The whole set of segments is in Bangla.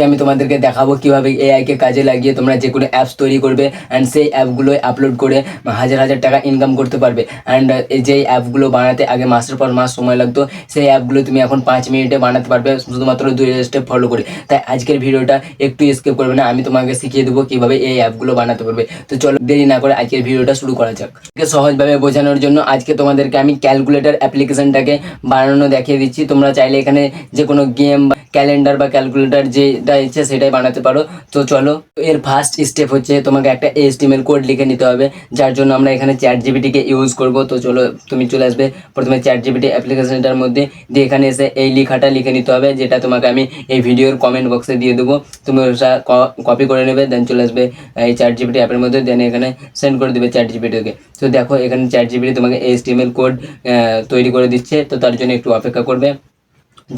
আজকে আমি তোমাদেরকে দেখাবো কীভাবে এআই কে কাজে লাগিয়ে তোমরা যে কোনো অ্যাপস তৈরি করবে অ্যান্ড সেই অ্যাপগুলো আপলোড করে হাজার হাজার টাকা ইনকাম করতে পারবে অ্যান্ড এই যে অ্যাপগুলো বানাতে আগে মাসের পর মাস সময় লাগতো, সেই অ্যাপগুলো তুমি এখন পাঁচ মিনিটে বানাতে পারবে শুধুমাত্র দুই স্টেপ ফলো করে। তাই আজকের ভিডিওটা একটু স্কিপ করবে না, আমি তোমাকে শিখিয়ে দেবো কীভাবে এই অ্যাপগুলো বানাতে পারবে। তো চলো দেরি না করে আজকের ভিডিওটা শুরু করা যাক। সহজভাবে বোঝানোর জন্য আজকে তোমাদেরকে আমি ক্যালকুলেটর অ্যাপ্লিকেশনটাকে বানানো দেখিয়ে দিচ্ছি। তোমরা চাইলে এখানে যে কোনো গেম বা ক্যালেন্ডার বা ক্যালকুলেটর যেটা ইচ্ছে সেটাই বানাতে পারো। তো চলো, এর ফার্স্ট স্টেপ হচ্ছে তোমাকে একটা এইচটিএমএল কোড লিখে নিতে হবে, যার জন্য আমরা এখানে চ্যাট জিবিটিকে ইউজ করব। তো চলো, তুমি চলে আসবে প্রথমে চ্যাট জিবিটি অ্যাপ্লিকেশনটার মধ্যে, দিয়ে এখানে এসে এই লেখাটা লিখে নিতে হবে, যেটা তোমাকে আমি এই ভিডিওর কমেন্ট বক্সে দিয়ে দেবো। তুমি ওটা কপি করে নেবে দেন চলে আসবে এই চ্যাট জিবিটি অ্যাপের মধ্যে দেন এখানে সেন্ড করে দেবে চ্যাট জিবিটিকে তো দেখো, এখানে চ্যাট জিবিটি তোমাকে এইচটিএমএল কোড তৈরি করে দিচ্ছে, তো তার জন্য একটু অপেক্ষা করবে।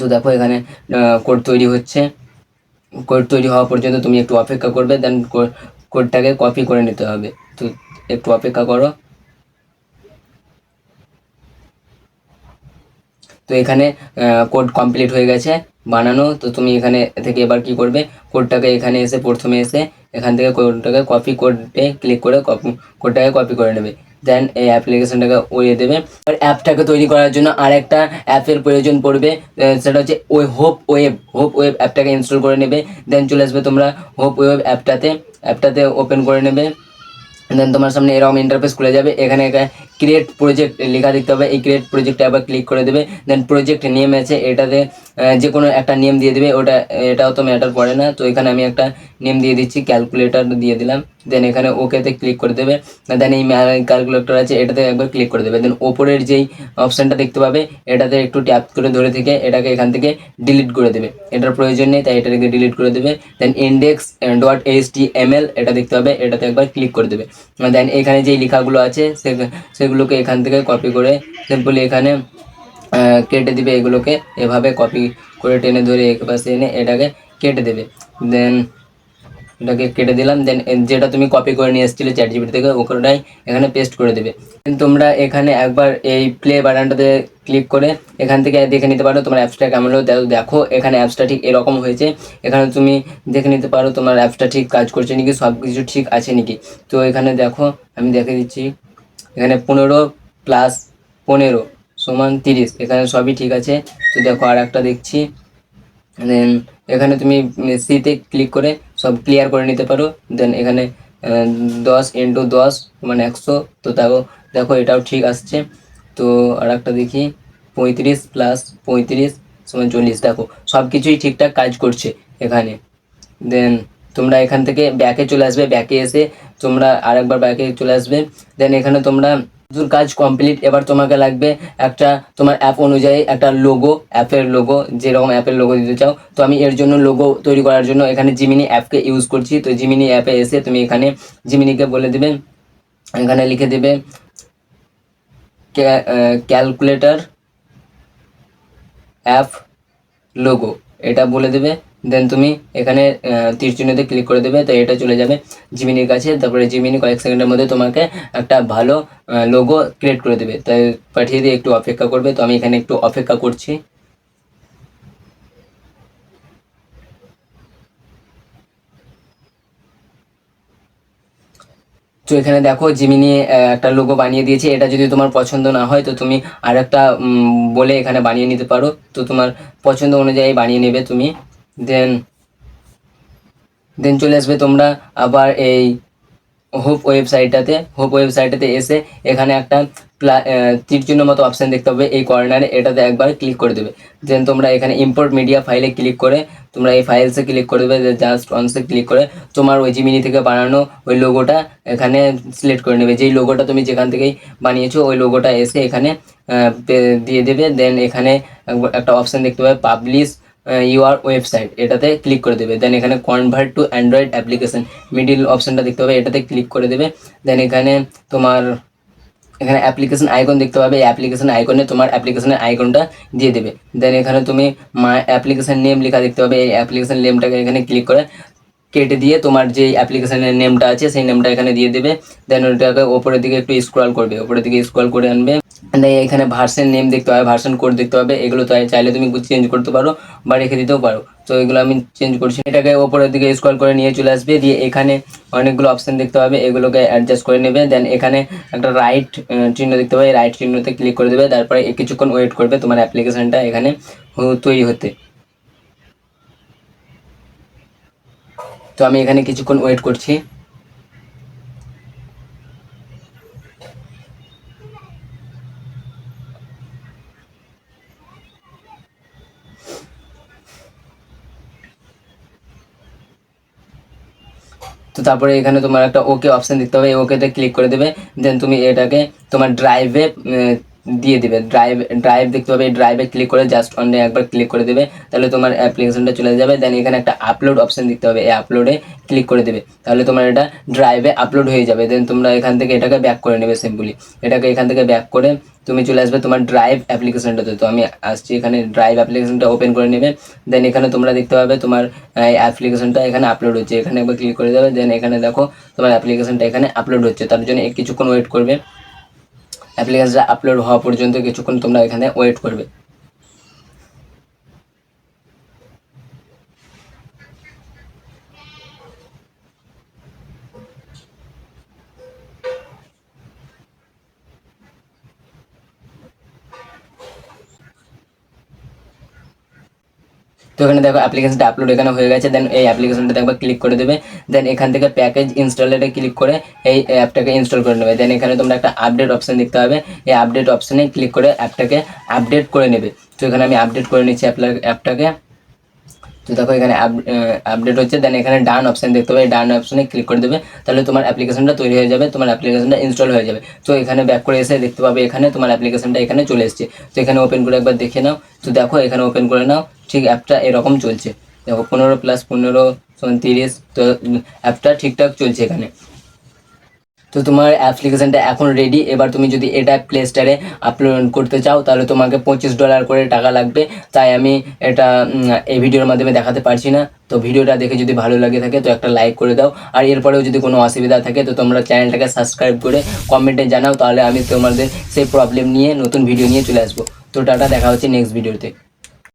তো দেখো, এখানে কোড তৈরি হচ্ছে। কোড তৈরি হওয়া পর্যন্ত তুমি একটু অপেক্ষা করবে দেন কোডটাকে কপি করে নিতে হবে। তো একটু অপেক্ষা করো। তো এখানে কোড কমপ্লিট হয়ে গেছে, বানানো। তো তুমি এখানে থেকে এবার কি করবে? কোডটাকে এখানে এসে প্রথমে এসে এখান থেকে কোডটাকে কপি কোডে ক্লিক করে কপি কোডটাকে কপি করে নেবে। দেন এই অ্যাপ্লিকেশনটাকে উড়িয়ে দেবে। এবার অ্যাপটাকে তৈরি করার জন্য আরেকটা অ্যাপের প্রয়োজন পড়বে। সেটা হচ্ছে ওই হোপ ওয়েব হোপ ওয়েব অ্যাপটাকে ইনস্টল করে নেবে। দেন চলে আসবে তোমরা হোপ ওয়েব অ্যাপটাতে অ্যাপটাতে ওপেন করে নেবে। দেন তোমার সামনে এরকম ইন্টারফেস খুলে যাবে। এখানে ক্রিয়েট প্রজেক্ট লেখা দেখতে হবে, এই ক্রিয়েট প্রজেক্টে আবার ক্লিক করে দেবে দেন প্রজেক্ট নেম আছে, এটাতে যে কোনো একটা নেম দিয়ে দেবে, ওটা, এটাও তো ম্যাটার পড়ে না, তো এখানে আমি একটা নেম দিয়ে দিচ্ছি ক্যালকুলেটর দিয়ে দিলাম দেন এখানে ওকেতে ক্লিক করে দেবে দেন এই ক্যালকুলেটর আছে, এটাতে একবার ক্লিক করে দেবে দেন ওপরের যেই অপশানটা দেখতে পাবে, এটাতে একটু ট্যাপ করে ধরে থেকে, এটাকে এখান থেকে ডিলিট করে দেবে, এটার প্রয়োজন নেই, তাই এটাকে ডিলিট করে দেবে then index dot H T M L এটা দেখতে হবে, এটাতে একবার ক্লিক করে দেবে দেন এখানে যেই লেখাগুলো আছে সে- সেগুলোকে এখান থেকে কপি করে সিম্পলি এখানে কেটে দিবে এগুলোকে। এভাবে কপি করে টেনে ধরে এক পাশে এনে এটাকে কেটে দেবে। দেন এটাকে কেটে দিলাম। দেন যেটা তুমি কপি করে নিয়ে এসেছিলে চ্যাট জিবিটি থেকে ওটাই এখানে পেস্ট করে দেবে। তোমরা এখানে একবার এই প্লে বাটনটাতে ক্লিক করে এখান থেকে দেখে নিতে পারো, তোমার অ্যাপসটা কেমন দেখো, এখানে অ্যাপসটা ঠিক এরকম হয়েছে। এখানে তুমি দেখে নিতে পারো তোমার অ্যাপসটা ঠিক কাজ করছে নাকি সব কিছু ঠিক আছে নাকি। তো এখানে দেখো, আমি দেখে দিচ্ছি। এখানে পনেরো প্লাস পনেরো সমান তিরিশ, এখানে সবই ঠিক আছে। তো দেখো আর একটা দেখছি। দেন এখানে তুমি সিতে ক্লিক করে সব ক্লিয়ার করে নিতে পারো। দেন এখানে দশ ইন্টু দশ মানে একশো, তো তাও দেখো এটাও ঠিক আসছে। তো আর একটা দেখি, পঁয়ত্রিশ প্লাস পঁয়ত্রিশ সমান চল্লিশ, দেখো সব কিছুই ঠিকঠাক কাজ করছে এখানে। দেন তোমরা এখান থেকে ব্যাকে চলে আসবে ব্যাকে এসে তোমরা আরেকবার ব্যাকে চলে আসবে। দেন এখানে তোমরা শুধু কাজ কমপ্লিট এবার তোমাকে লাগবে একটা তোমার অ্যাপ অনুযায়ী একটা লোগো অ্যাপের লোগো যেরকম অ্যাপের লোগো দিতে চাও। তো আমি এর জন্য লোগো তৈরি করার জন্য এখানে জিমিনি অ্যাপকে ইউজ করছি। তো জিমিনি অ্যাপে এসে তুমি এখানে জিমিনিকে বলে দেবে। এখানে লিখে দেবে ক্যালকুলেটর অ্যাপ লোগো এটা বলে দেবে। দেন তুমি এখানে তীর চিহ্নতে ক্লিক করে দেবে, তো এটা চলে যাবে জিমিনির কাছে। তারপরে জিমিনি কয়েক সেকেন্ডের মধ্যে তোমাকে একটা ভালো লোগো ক্রিয়েট করে দেবে। তাই পাঠিয়ে দিয়ে একটু অপেক্ষা করবে। তো আমি এখানে একটু অপেক্ষা করছি। তো এখানে দেখো জিমিনি একটা লোগো বানিয়ে দিয়েছে। এটা যদি তোমার পছন্দ না হয়, তো তুমি আর একটা বলে এখানে বানিয়ে নিতে পারো। তো তোমার পছন্দ অনুযায়ী বানিয়ে নেবে তুমি। দেন দেন চলে আসবে তোমরা আবার এই হোপ ওয়েবসাইটটাতে হোপ ওয়েবসাইটটাতে এসে এখানে একটা চিহ্ন মতো অপশান দেখতে পাবে এই কর্নারে এটাতে একবার ক্লিক করে দেবে। দেন তোমরা এখানে ইম্পোর্ট মিডিয়া ফাইলে ক্লিক করে তোমরা এই ফাইলসে ক্লিক করে দেবে। জাস্ট অনসে ক্লিক করে তোমার ওই জিমিনি থেকে বানানো ওই লোগোটা এখানে সিলেক্ট করে নেবে। যেই লোগোটা তুমি যেখান থেকেই বানিয়েছো, ওই লোগোটা এসে এখানে দিয়ে দেবে। দেন এখানে একটা অপশান দেখতে পাবে পাবলিশ ইউআর ওয়েবসাইট এটাতে ক্লিক করে দেবে। দেন এখানে convert to android application middle অপশানটা দেখতে হবে এটাতে ক্লিক করে দেবে। দেন এখানে তোমার, এখানে অ্যাপ্লিকেশন আইকন দেখতে পাবে, এই অ্যাপ্লিকেশন আইকনে তোমার অ্যাপ্লিকেশনের আইকনটা দিয়ে দেবে। দেন এখানে তুমি মা অ্যাপ্লিকেশন নেম লেখা দেখতে পাবে, এই অ্যাপ্লিকেশন নেমটাকে এখানে ক্লিক করে কেটে দিয়ে তোমার যে অ্যাপ্লিকেশনের নেমটা আছে, সেই নেমটা এখানে দিয়ে দেবে। দেন ওটাকে ওপরের দিকে একটু স্ক্রল করবে। ওপরের দিকে স্ক্রল করে আনবে। এখানে ভার্সন নেম দেখতে হবে ভার্সন কোড দেখতে হবে। এগুলো চাইলে তুমি চেঞ্জ করতে পারো বা রেখে দিতেও পারো। তো এগুলো আমি চেঞ্জ করছি। এটাকে ওপরের দিকে স্ক্রল করে নিয়ে চলে আসবে। দিয়ে এখানে অনেকগুলো অপশন দেখতে হবে। এগুলোকে অ্যাডজাস্ট করে নেবে। দেন এখানে একটা রাইট চিহ্ন দেখতে পাবে। রাইট চিহ্নতে ক্লিক করে দেবে। তারপরে কিছুক্ষণ ওয়েট করবে তোমার অ্যাপ্লিকেশনটা এখানে তৈরি হতে। তো আমি এখানে কিছুক্ষণ ওয়েট করছি। তো তারপরে এখানে তোমার একটা ওকে অপশন দেখতে হবে। ওকেতে ক্লিক করে দেবে। দেন তুমি এটাকে তোমার ড্রাইভে দিয়ে দেবে। ড্রাইভ ড্রাইভ দেখতে হবে ড্রাইভে ক্লিক করে জাস্ট অনে একবার ক্লিক করে দেবে, তাহলে তোমার অ্যাপ্লিকেশনটা চলে যাবে। দেন এখানে একটা আপলোড অপশন দেখতে হবে এই আপলোডে ক্লিক করে দেবে। তাহলে তোমার এটা ড্রাইভে আপলোড হয়ে যাবে। দেন তোমরা এখান থেকে এটাকে ব্যাক করে নেবে সিম্পলি এটাকে এখান থেকে ব্যাক করে তুমি চলে আসবে তোমার ড্রাইভ অ্যাপ্লিকেশনটাতে তো আমি আসছি এখানে ড্রাইভ অ্যাপ্লিকেশনটা ওপেন করে নেবে। দেন এখানে তোমরা দেখতে পাবে তোমার অ্যাপ্লিকেশনটা এখানে আপলোড হচ্ছে। এখানে একবার ক্লিক করে দেবে। দেন এখানে দেখো তোমার অ্যাপ্লিকেশনটা এখানে আপলোড হচ্ছে। তার জন্য কিছুক্ষণ ওয়েট করবে। অ্যাপ্লিকেশনটা আপলোড হওয়া পর্যন্ত কিছুক্ষণ তোমরা এখানে ওয়েট করবে। তো এখানে দেখো অ্যাপ্লিকেশনটা আপলোড এখানে হয়ে গেছে দেন এই অ্যাপ্লিকেশনটা একবার ক্লিক করে দেবে দেন এখান থেকে প্যাকেজ ইনস্টলেটে ক্লিক করে এই অ্যাপটাকে ইনস্টল করে নেবে। দেন এখানে তোমরা একটা আপডেট অপশন দেখতে হবে এই আপডেট অপশানে ক্লিক করে অ্যাপটাকে আপডেট করে নেবে। তো এখানে আমি আপডেট করে নিচ্ছি অ্যাপটাকে তো দেখো এখানে আপডেট হচ্ছে। দেন এখানে ডান অপশন দেখতে পাবে। ডান অপশনে ক্লিক করে দেবে। তাহলে তোমার অ্যাপ্লিকেশনটা তৈরি হয়ে যাবে। তোমার অ্যাপ্লিকেশনটা ইনস্টল হয়ে যাবে। তো এখানে ব্যাক করে এসে দেখতে পাবে এখানে তোমার অ্যাপ্লিকেশনটা এখানে চলে এসেছে। তো এখানে ওপেন করে একবার দেখে নাও। তো দেখো এখানে ওপেন করে নাও। ঠিক অ্যাপটা এরকম চলছে। দেখো পনেরো প্লাস পনেরো সমান তো অ্যাপটা ঠিকঠাক চলছে এখানে। তো তোমার অ্যাপ্লিকেশনটা এখন রেডি এবার তুমি যদি এটা প্লে স্টোরে আপলোড করতে চাও, তাহলে তোমাকে পঁচিশ ডলার করে টাকা লাগবে। তাই আমি এটা এই ভিডিওর মাধ্যমে দেখাতে পারছি না। তো ভিডিওটা দেখে যদি ভালো লাগে থাকে, তো একটা লাইক করে দাও। আর এরপরেও যদি কোনো অসুবিধা থাকে, তো তোমরা চ্যানেলটাকে সাবস্ক্রাইব করে কমেন্টে জানাও। তাহলে আমি তোমাদের সেই প্রবলেম নিয়ে নতুন ভিডিও নিয়ে চলে আসব। তো টাটা, দেখা হচ্ছে নেক্সট ভিডিওতে